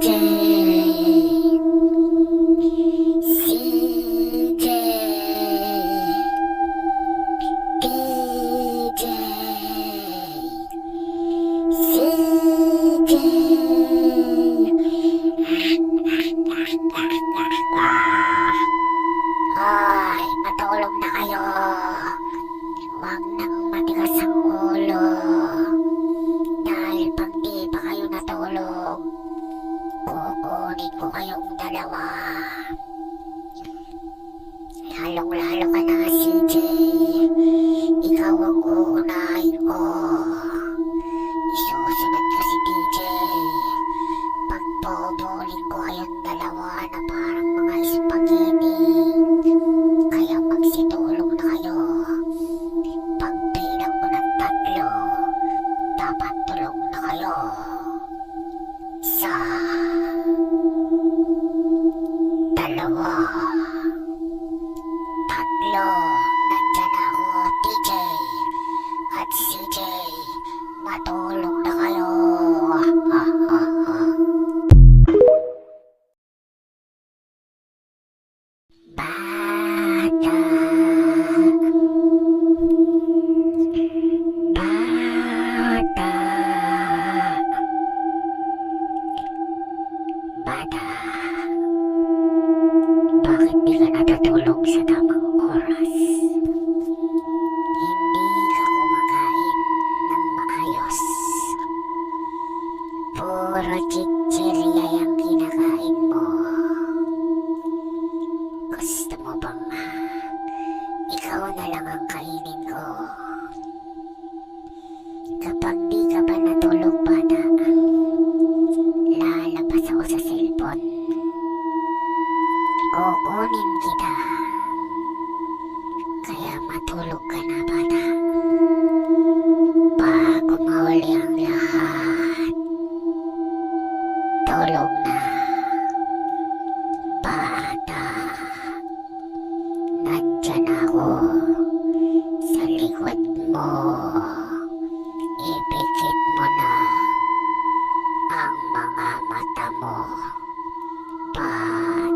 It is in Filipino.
CJ kukunin ko kayong dalawa. Lalong-lalo ka na, CJ. Ikaw ang uunahin ko. Isusunod ko si DJ. Pagpupulin ko kayong dalawa na parang mga spaghetti. Kaya magsitulong na kayo. Pagbilang ko ng tatlo, dapat tulong na kayo. Isa, tatlo, nandyan ako, TJ, at CJ, matulong na kayo. Ha, ha, ha. Bata. Bata. Bata. Bakit di ka natutulog sa tamang Puro chichirya yung kinakain mo. Gusto mo bang ikaw na lang ang kainin ko? Kapag di ka ba natulog bata, lalabas ako sa cellphone. Kukunin kita. Kaya matulog ka na bata. Tulog na. Bata. Nandyan ako sa likod mo. Ipikit mo na ang mga mata mo. Bata.